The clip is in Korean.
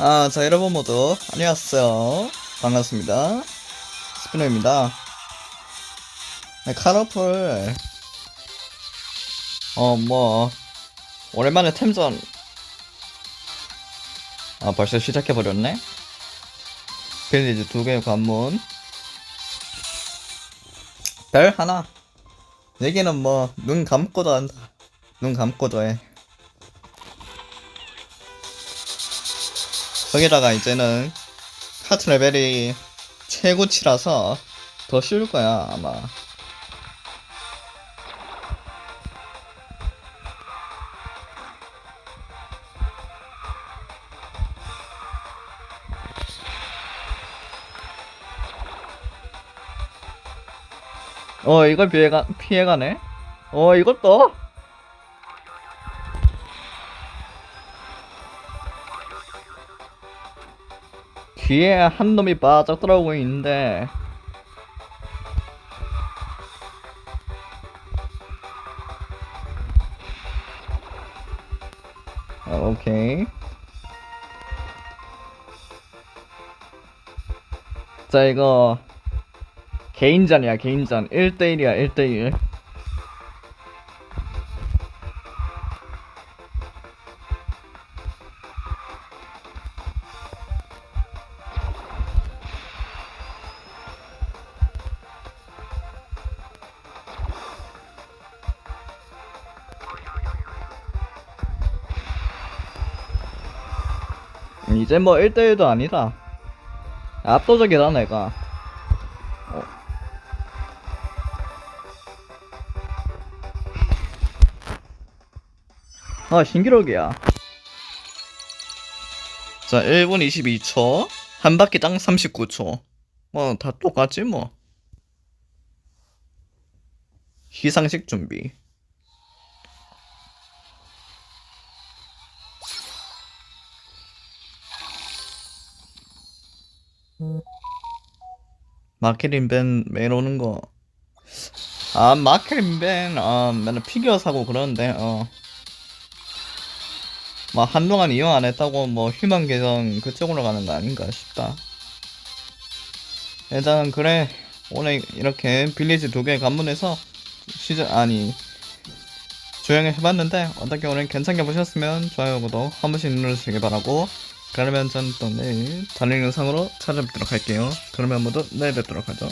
아, 자, 여러분 모두 안녕하세요. 반갑습니다. 스피너입니다. 네, 카러플, 어, 뭐, 오랜만에 템전, 아, 벌써 시작해버렸네? 빌리지 두 개의 관문, 별 하나. 얘기는 뭐, 눈 감고도 한다. 눈 감고도 해. 거기다가 이제는 카트 레벨이 최고치라서 더 쉬울 거야 아마. 어 이걸 피해가 피해가네? 어 이것도 뒤에 한 놈이 빠져들어오고 있는데. 어, 오케이. 자 이거 개인전이야 개인전. 1대1이야 1대1 이제 뭐 1대1도 아니다. 압도적이다 내가. 어. 아 신기록이야. 자 1분 22초. 한 바퀴 땅 39초. 뭐 다 똑같지 뭐. 시상식 준비 마케린 밴 매일 오는 거. 아, 마케린 밴, 어, 맨날 피규어 사고 그러는데, 어. 막 한동안 이용 안 했다고 뭐 휴먼 계정 그쪽으로 가는 거 아닌가 싶다. 일단 그래 오늘 이렇게 빌리지 두개 관문해서 시즌 아니 조용히 해봤는데 어떻게 오늘 괜찮게 보셨으면 좋아요 구독 한 번씩 눌러주시기 바라고 그러면 전 또 내일 다른 영상으로 찾아뵙도록 할게요. 그러면 모두 내일 뵙도록 하죠.